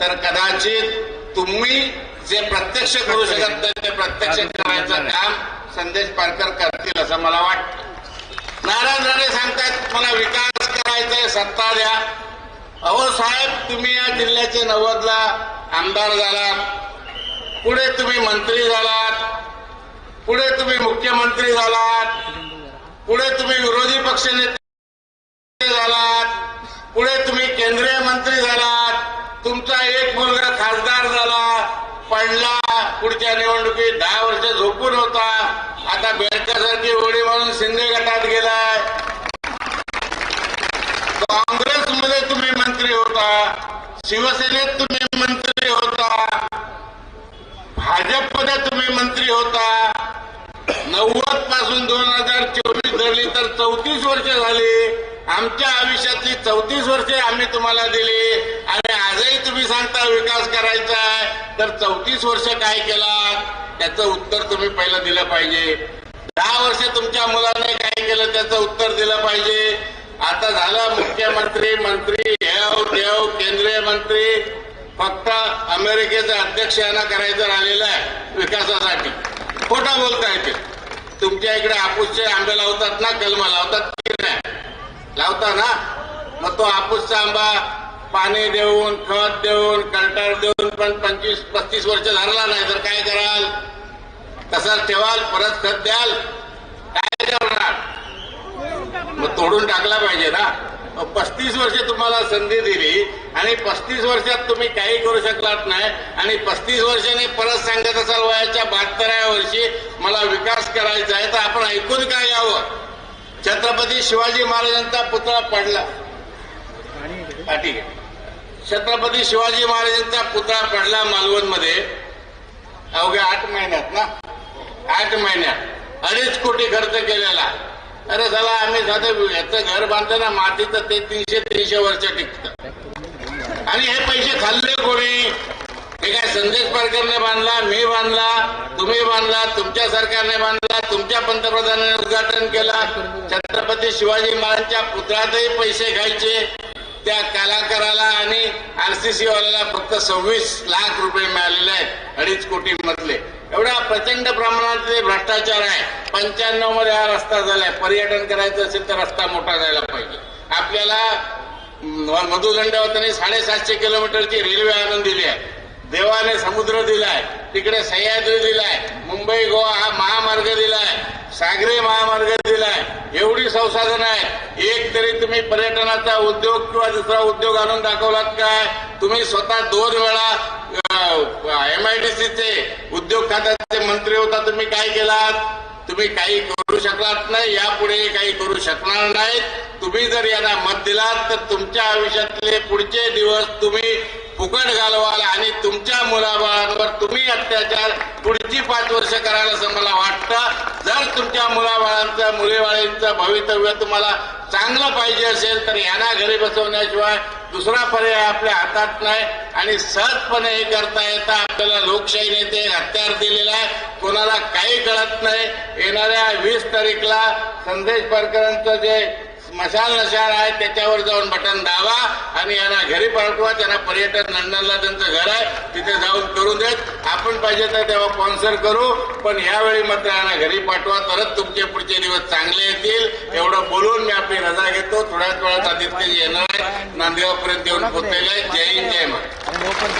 तर कदाचित तुम्ही जे प्रत्यक्ष करू शकत नाही ते प्रत्यक्ष करायचं काम संदेश पारकर करतील असं मला वाटतं. नारायण राणे सांगतात मला विकास करायचा आहे सत्ता द्या. अहो साहेब तुम्ही या जिल्ह्याचे नव्वदला आमदार झालात. पुढे तुम्ही मंत्री झालात. पुढे तुम्ही मुख्यमंत्री झालात. पुढे तुम्ही विरोधी पक्षनेते झालात. पुढे तुम्ही केंद्रीय मंत्री झालात. पडला पुढच्या निवडणुकीत दहा वर्ष झोपून होता. आता बेडकासारखी उडी मारून शिंदे गटात गेलाय. काँग्रेसमध्ये तुम्ही मंत्री होता. शिवसेनेत तुम्ही मंत्री होता. भाजपमध्ये तुम्ही मंत्री होता. नव्वदपासून दोन हजार चोवीस धरली तर चौतीस वर्ष झाली. आमच्या आयुष्यातली चौतीस वर्षे आम्ही तुम्हाला दिली. आणि आजही तुम्ही सांगता विकास करायचा. तर चौतीस वर्ष काय केला? त्याचं उत्तर तुम्ही पहिलं दिलं पाहिजे. दहा वर्ष तुमच्या मुलाने काय केलं त्याचं उत्तर दिलं पाहिजे. आता झालं मुख्यमंत्री मंत्री हेव देव केंद्रीय मंत्री. फक्त अमेरिकेचे अध्यक्ष यांना करायचं राहिलेलं आहे विकासासाठी. खोटा बोलताय ते. तुमच्या इकडे हापूसचे आंबे लावतात ना कलमा लावतात की नाही? लावता ना? मग तो हापूसचा आंबा पाणी देऊन खत देऊन कंटाळ देऊन पण पंचवीस पस्तीस वर्ष धरला नाही. तर काय कराल तसा ठेवाल परत खत द्याल काय करणार? मग तोडून टाकला पाहिजे ना. मग पस्तीस वर्ष तुम्हाला संधी दिली आणि पस्तीस वर्षात तुम्ही काही करू शकलात नाही आणि पस्तीस वर्षांनी परत सांगत असाल वयाच्या बहात्तराव्या वर्षी मला विकास करायचा आहे तर आपण ऐकून काय यावं? छत्रपती शिवाजी महाराजांचा पुतळा पडला. ठीक आहे. छत्रपती शिवाजी महाराजांचा पुतळा पडला मालवणमध्ये. अवघ्या आठ महिन्यात ना? आठ महिन्यात. अडीच कोटी खर्च केलेला. अरे झाला आम्ही साधं याचं घर बांधताना मातीचं ते तीनशे तीनशे वर्ष टिकत. आणि हे पैसे खाल्ले कोणी? हे काय संदेश पारकरने बांधला मी बांधला तुम्ही बांधला तुमच्या सरकारने बांधला तुमच्या पंतप्रधानांनी उद्घाटन केला. छत्रपती शिवाजी महाराजांच्या पुतळ्यातही पैसे घ्यायचे. त्या कलाकाराला आणि आरसीसी वाल्याला फक्त सव्वीस लाख रुपये मिळालेले आहेत अडीच कोटी मधले. एवढा प्रचंड प्रमाणात ते भ्रष्टाचार आहे पंच्याण्णवमध्ये हा रस्ता झालाय. पर्यटन करायचं असेल तर रस्ता मोठा जायला पाहिजे. आपल्याला मधुदंडावतांनी साडेसातशे किलोमीटरची रेल्वे आणून दिली आहे. देवाने समुद्र दिलाय. तिकडे सह्याद्री दिलाय. मुंबई गोवा हा महामार्ग दिलाय. सागरी महामार्ग दिलाय. एवढी संसाधनं आहेत एक तरी तुम्ही पर्यटनाचा उद्योग किंवा दुसरा उद्योग आणून दाखवलात काय? तुम्ही स्वतः दोन वेळा एमआयडीसीचे उद्योग खात्याचे मंत्री होता तुम्ही काय केलात? तुम्ही काही करू शकलात नाही यापुढे काही करू शकणार नाहीत. तुम्ही जर यांना मत दिलात तर तुमच्या आयुष्यातले पुढचे दिवस तुम्ही फुकट घालवाल आणि तुमच्या मुलाबाळांवर तुम्ही अत्याचार पुढची पाच वर्ष करायला असं मला वाटतं. जर तुमच्या मुलाबाळांचं मुलीबाळींचं भवितव्य तुम्हाला चांगलं पाहिजे असेल तर यांना घरी बसवण्याशिवाय दुसरा पर्याय आपल्या हातात नाही. आणि सहजपणे हे करता येतं आपल्याला लोकशाही ते हत्यार दिलेला आहे. कोणाला काही कळत नाही. येणाऱ्या वीस तारीखला संदेश पारकरांचं जे मशाल नशार आहे त्याच्यावर जाऊन बटन दावा आणि यांना घरी पाठवा त्यांना पर्यटन लंडनला त्यांचं घर आहे तिथे जाऊन करू देत. आपण पाहिजे तर तेव्हा स्पॉन्सर करू पण यावेळी मात्र यांना घरी पाठवा तरच तुमचे पुढचे दिवस चांगले येतील. एवढं बोलून मी आपली रजा घेतो. थोड्याच वेळात आदित्यजी येणार आहे. नांदेगावपर्यंत येऊन पोहोचलेले आहे. जय हिंद जय महाराज